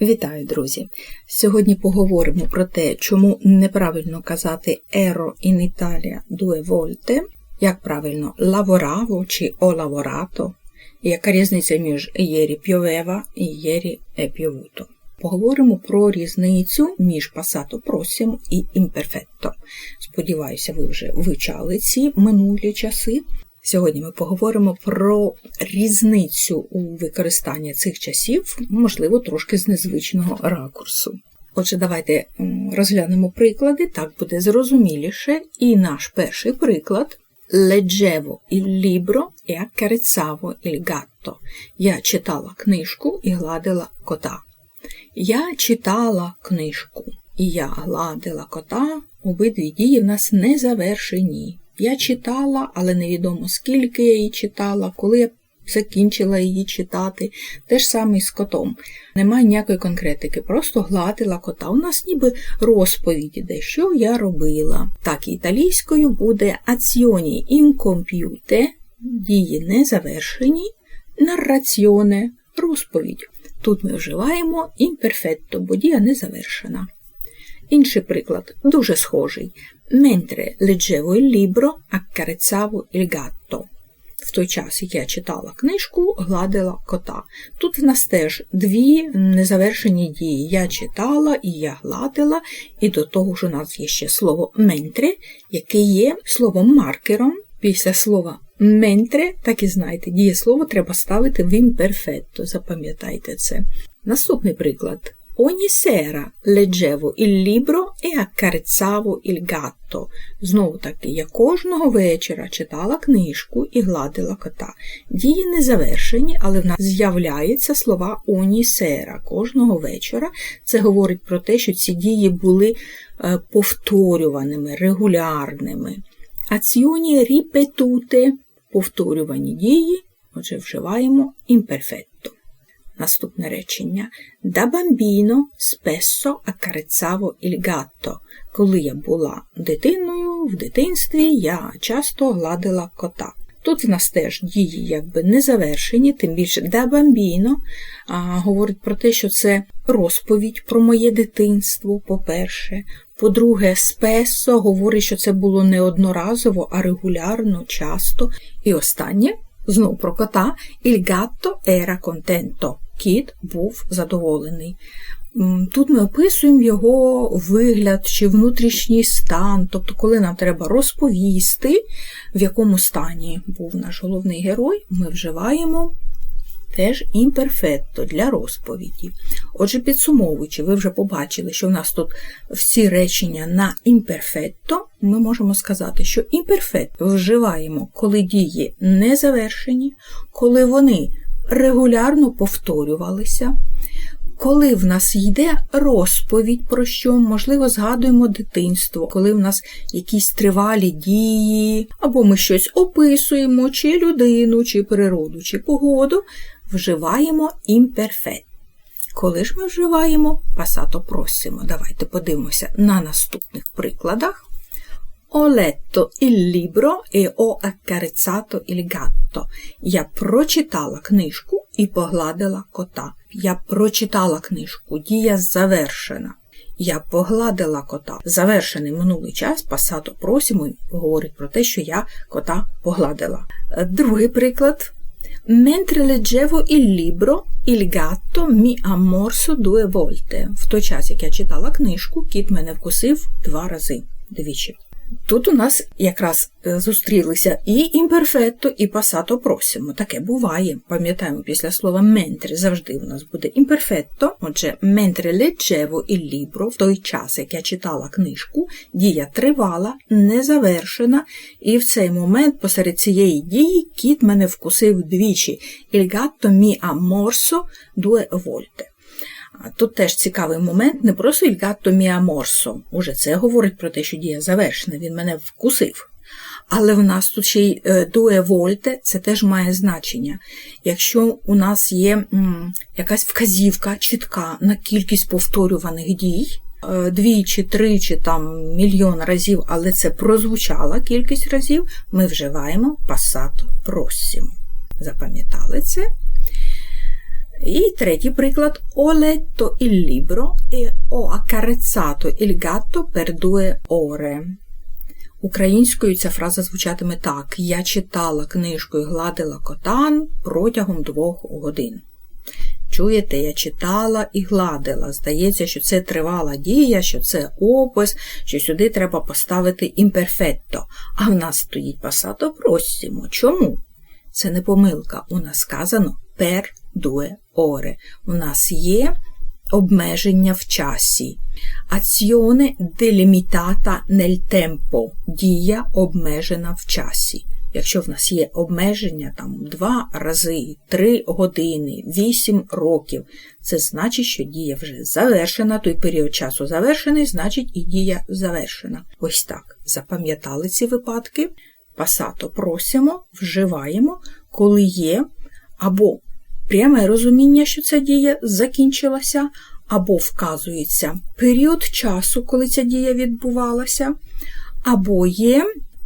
Вітаю, друзі! Сьогодні поговоримо про те, чому неправильно казати «ero in Italia due volte», як правильно lavoravo чи «ho lavorato», яка різниця між «ieri pioveva» і «ieri è piovuto». Поговоримо про різницю між passato prossimo і imperfetto. Сподіваюся, ви вже вивчали ці минулі часи. Сьогодні ми поговоримо про різницю у використанні цих часів, можливо, трошки з незвичного ракурсу. Отже, давайте розглянемо приклади, так буде зрозуміліше. І наш перший приклад Leggevo il libro e accarezzavo il gatto. Я читала книжку і гладила кота. Я читала книжку і я гладила кота. Обидві дії в нас не завершені. Я читала, але невідомо скільки я її читала, коли я закінчила її читати. Те ж саме з котом. Немає ніякої конкретики, просто гладила кота. У нас ніби розповідь іде, що я робила. Так, італійською буде azioni incompiute, дії не завершені, нарраціоне, розповідь. Тут ми вживаємо імперфетто, бо дія не завершена. Інший приклад дуже схожий. Mentre leggevo il libro, accarezzavo il gatto. В той час, як я читала книжку, гладила кота. Тут в нас теж дві незавершені дії. Я читала і я гладила, і до того ж у нас є ще слово менtre, яке є словом маркером. Після слова менtre, так і знаєте, дієслово треба ставити в імперфетто. Запам'ятайте це. Наступний приклад. Ogni sera leggevo il libro e accarezzavo il gatto. Знову таки, я кожного вечора читала книжку і гладила кота. Дії не завершені, але в нас з'являються слова ogni sera кожного вечора. Це говорить про те, що ці дії були е, повторюваними, регулярними. Azioni ripetute – повторювані дії, отже, вживаємо імперфетто. Наступне речення. Da bambino spesso accarezzavo il gatto. Коли я була дитиною, в дитинстві я часто гладила кота. Тут в нас теж дії якби не завершені, тим більше da bambino а, говорить про те, що це розповідь про моє дитинство, по-перше. По-друге, спесо говорить, що це було не одноразово, а регулярно, часто. І останнє, знову про кота, il gatto era contento кіт був задоволений. Тут ми описуємо його вигляд чи внутрішній стан, тобто, коли нам треба розповісти, в якому стані був наш головний герой, ми вживаємо теж імперфетто для розповіді. Отже, підсумовуючи, ви вже побачили, що в нас тут всі речення на імперфетто, ми можемо сказати, що імперфетто вживаємо, коли дії не завершені, коли вони регулярно повторювалися. Коли в нас йде розповідь про що, можливо, згадуємо дитинство, коли в нас якісь тривалі дії, або ми щось описуємо, чи людину, чи природу, чи погоду, вживаємо імперфет. Коли ж ми вживаємо пасато просимо. Давайте подивимося на наступних прикладах. Ho letto il libro e ho accarezzato il gatto. Я прочитала книжку і погладила кота. Я прочитала книжку, дія завершена. Я погладила кота. Завершений минулий час, пасато просимо, говорить про те, що я кота погладила. Другий приклад. Mentre leggevo il libro, il gatto mi ha morso due volte. В той час, як я читала книжку, кіт мене вкусив два рази. Двічі. Тут у нас якраз е, зустрілися і імперфетто, і пасато просимо. Таке буває. Пам'ятаємо, після слова ментре завжди у нас буде імперфетто. Отже, ментре leggevo il libro, в той час, як я читала книжку, дія тривала, не завершена, і в цей момент посеред цієї дії кіт мене вкусив двічі. Il gatto mi due volte. Тут теж цікавий момент, не просто «il gatto mi Уже це говорить про те, що дія завершена, він мене вкусив. Але в нас тут ще й дуе вольте, це теж має значення. Якщо у нас є якась вказівка чітка на кількість повторюваних дій, е, двічі, тричі, там мільйон разів, але це прозвучала кількість разів, ми вживаємо passato prossimo. Запам'ятали це? І третій приклад Ho letto il libro e ho accarezzato il gatto per due ore. Українською ця фраза звучатиме так: Я читала книжку і гладила кота протягом двох годин. Чуєте, я читала і гладила. Здається, що це тривала дія, що це опис, що сюди треба поставити імперфетто. А в нас стоїть пасато просимо. Чому? Це не помилка. У нас сказано per due ore. У нас є обмеження в часі. Azione delimitata nel tempo. Дія обмежена в часі. Якщо в нас є обмеження там 2 рази, 3 години, 8 років, це значить, що дія вже завершена, той період часу завершений, значить і дія завершена. Ось так. Запам'ятали ці випадки. Пасато просимо, вживаємо, коли є або пряме розуміння, що ця дія закінчилася, або вказується період часу, коли ця дія відбувалася, або є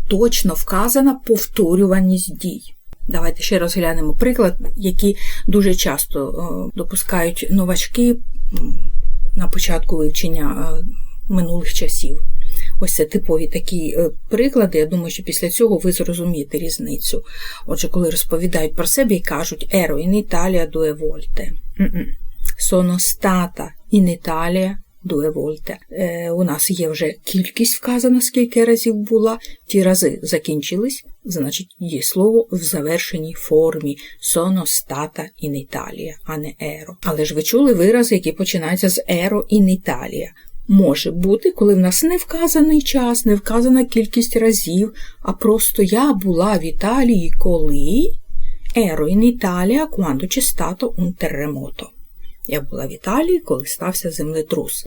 точно вказана повторюваність дій. Давайте ще розглянемо приклад, який дуже часто допускають новачки на початку вивчення минулих часів. Ось це типові такі приклади. Я думаю, що після цього ви зрозумієте різницю. Отже, коли розповідають про себе і кажуть «Ero in Italia due volte». Sono stata in Italia due volte. Е, У нас є вже кількість вказана, скільки разів була. Ті рази закінчились, значить, є слово в завершеній формі sono stata in Italia, а не ero. Але ж ви чули вирази, які починаються з ero in Italia. Може бути, коли в нас не вказаний час, не вказана кількість разів, а просто я була в Італії, коли ero in Italia quando c'è stato un terremoto. Я була в Італії, коли стався землетрус.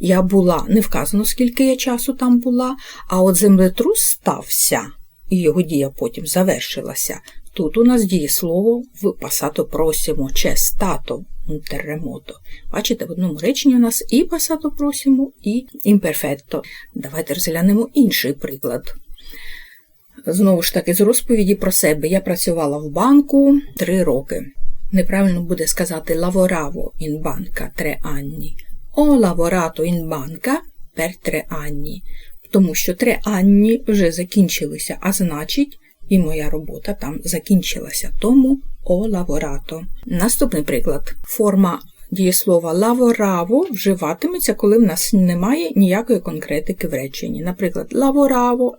Я була, не вказано, скільки я часу там була, а от землетрус стався, і його дія потім завершилася. Тут у нас діє слово в пасато просимо, че стато терремото. Бачите, в одному реченні у нас і пасато просимо, і імперфетто. Давайте розглянемо інший приклад. Знову ж таки, з розповіді про себе я працювала в банку три роки. Неправильно буде сказати lavoravo in banca tre anni. Ho lavorato in banca per tre anni. Тому що три анні вже закінчилися, а значить, і моя робота там закінчилася. Тому ho lavorato. Наступний приклад. Форма дієслова lavoravo вживатиметься, коли в нас немає ніякої конкретики в реченні. Наприклад,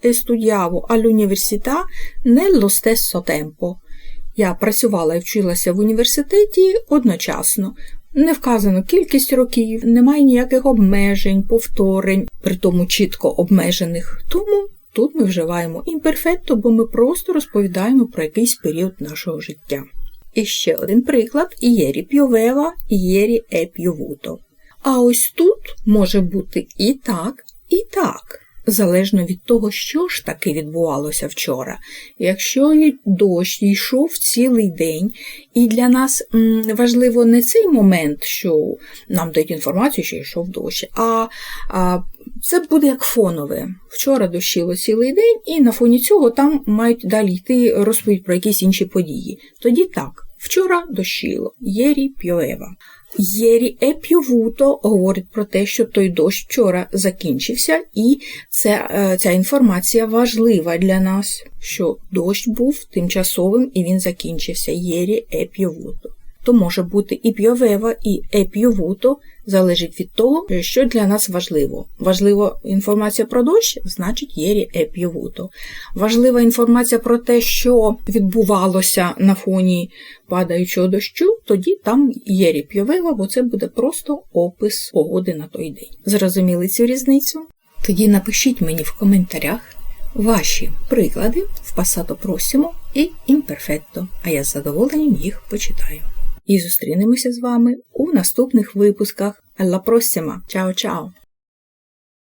e studiavo all'università nello stesso tempo. Я працювала і вчилася в університеті одночасно. Не вказано кількість років, немає ніяких обмежень, повторень, при тому чітко обмежених. Тому тут ми вживаємо імперфетто, бо ми просто розповідаємо про якийсь період нашого життя. І ще один приклад: ієрі п'ювева, ієрі е. А ось тут може бути і так, і так залежно від того, що ж таки відбувалося вчора. Якщо дощ йшов цілий день, і для нас важливо не цей момент, що нам дають інформацію, що йшов дощ, а це буде як фонове. Вчора дощило цілий день, і на фоні цього там мають далі йти розповідь про якісь інші події. Тоді так, вчора дощило, єрі пьоева. Єрі е говорить про те, що той дощ вчора закінчився, і це, ця інформація важлива для нас, що дощ був тимчасовим і він закінчився. Єрі е п'ювуто. То може бути і п'йовева, і е п'ювуто, залежить від того, що для нас важливо. Важлива інформація про дощ, значить єрі е п'ювуто. Важлива інформація про те, що відбувалося на фоні падаючого дощу, тоді там єрі п'йовева, бо це буде просто опис погоди на той день. Зрозуміли цю різницю? Тоді напишіть мені в коментарях ваші приклади в пасато просимо і імперфетто, а я з задоволенням їх почитаю. І зустрінемося з вами у наступних випусках. Alla prossima! Ciao!